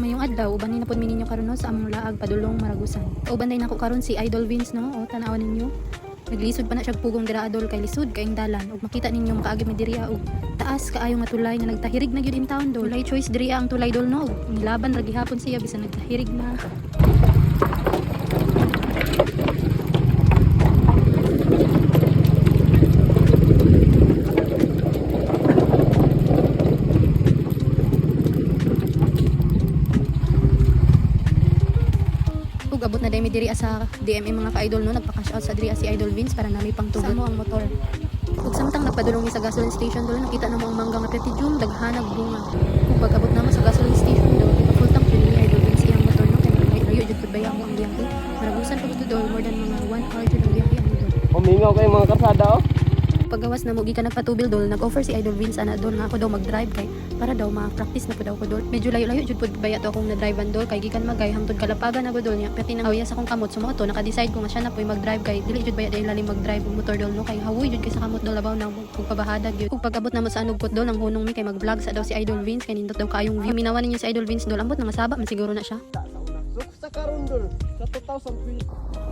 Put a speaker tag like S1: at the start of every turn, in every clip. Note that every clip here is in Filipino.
S1: Mayong adlaw uban ni napod mi ninyo karon no sa among laag padulong maragusan. Uban day nako karon si Idol Vince no, o tanawan ninyo. Naglisod pa na siya pugong dira adol kay lisod kay dalan ug makita ninyo makaagi mi diri og taas kaayo nga tulay nga nagtahirig na gyud in town dol. Tulay choice diri ang tulay dol no. Nilaban ra gihapon siya bisan nagtahirig na. Ug abot na daymi diri sa DMA mga ka-idol no nagpa-cash out sa diri si Idol Vince para nami pang tugon mo ang motor. Ug samtang nagpadulong mi sa gasoline station dol nakita na mo ang mangga nga petijum daghanag bunga. Ug pag-abot na mo sa gasoline station dol full tank yun ni Idol Vince iyang motor no kay layo layo jud mo ang biyahe. Maragusan pa gud dol more than mga 1 hour jud ang biyahe ani dol.
S2: Humingaw kayo mga karsada oh.
S1: Paggawas na mo gikan nagpatubil dol nag-offer si Idol Vince ana dol nga ako daw mag-drive kay para daw ma-practice na po daw ko dol. Medyo layo-layo jud pud baya to akong na-drivean dol kay gikan magay hangtod kalapagan na ko dol niya. Pati nang sa akong kamot sumo to naka-decide ko nga siya na po'y mag-drive kay dili jud baya dahil lalim mag-drive og motor dol no kay hawoy jud kay sa kamot dol labaw na kung pabahada gyud. Ug pag-abot na mo sa anugkot dol ang hunong mi kay mag-vlog sa daw si Idol Vince kay nindot daw kaayong view. Minawan ninyo si Idol Vince dol ambot na masaba man siguro na siya.
S2: Sa karon dol, sa 2020.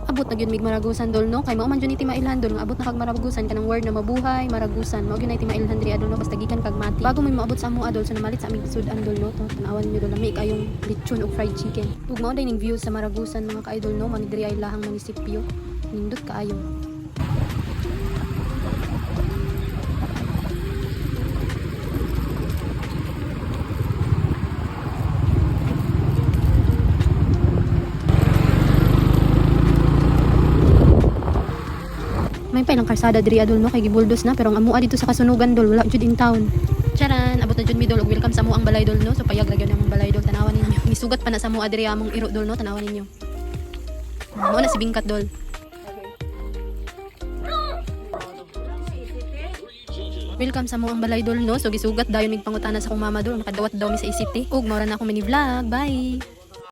S1: abot na gyud mig maragusan dol no? Kay mao man jud ni timailhan dol nga abot na kag maragusan kanang word na mabuhay maragusan. Mao gyud na timailhan diri adol no? Basta gikan kag mati. Bago may maabot sa amo adol sa namalit sa aming sudan dol no? To tanawan niyo dol lami kayong lechon ug fried chicken. Ug mao day view sa maragusan mga ka-idol no? Man diri ay lahang munisipyo nindot kaayo May pailang karsada diri adol no kay gibuldos na pero ang amua dito sa kasunugan dol wala jud in town. Charan, abot na jud mi dol ug welcome sa mo ang balay dol no. So payag ra gyud among balay dol tanawan ninyo. Misugat pa na sa mo adiri among iro dol no tanawan ninyo. Mo na si bingkat dol. Welcome sa mo ang balay dol no. So gisugat dayon mig pangutana sa akong mama dol makadawat daw mi sa ICT. Ug mao ra na ako mini vlog. Bye.